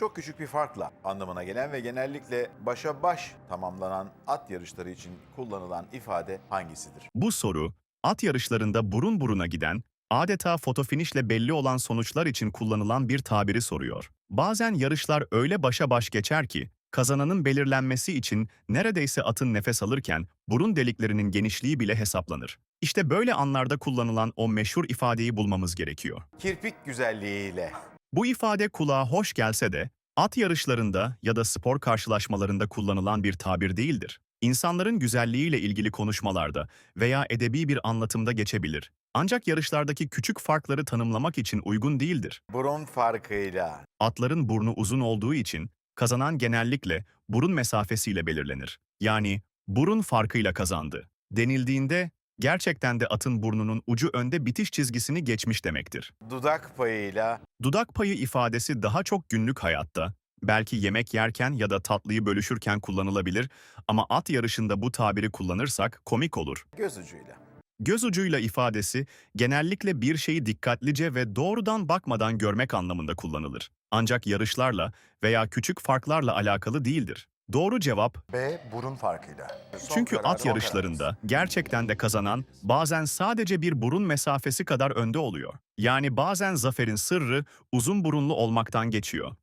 çok küçük bir farkla anlamına gelen ve genellikle başa baş tamamlanan at yarışları için kullanılan ifade hangisidir? Bu soru, at yarışlarında burun buruna giden, adeta fotofinişle belli olan sonuçlar için kullanılan bir tabiri soruyor. Bazen yarışlar öyle başa baş geçer ki, kazananın belirlenmesi için neredeyse atın nefes alırken burun deliklerinin genişliği bile hesaplanır. İşte böyle anlarda kullanılan o meşhur ifadeyi bulmamız gerekiyor. Kirpik güzelliğiyle. Bu ifade kulağa hoş gelse de, at yarışlarında ya da spor karşılaşmalarında kullanılan bir tabir değildir. İnsanların güzelliğiyle ilgili konuşmalarda veya edebi bir anlatımda geçebilir. Ancak yarışlardaki küçük farkları tanımlamak için uygun değildir. Burun farkıyla. Atların burnu uzun olduğu için kazanan genellikle burun mesafesiyle belirlenir. Yani burun farkıyla kazandı. Denildiğinde gerçekten de atın burnunun ucu önde bitiş çizgisini geçmiş demektir. Dudak payıyla. Dudak payı ifadesi daha çok günlük hayatta, belki yemek yerken ya da tatlıyı bölüşürken kullanılabilir ama at yarışında bu tabiri kullanırsak komik olur. Göz ucuyla. Göz ucuyla ifadesi genellikle bir şeyi dikkatlice ve doğrudan bakmadan görmek anlamında kullanılır. Ancak yarışlarla veya küçük farklarla alakalı değildir. Doğru cevap B. Burun farkıyla. Son çünkü kararım, at yarışlarında gerçekten de kazanan bazen sadece bir burun mesafesi kadar önde oluyor. Yani bazen zaferin sırrı uzun burunlu olmaktan geçiyor.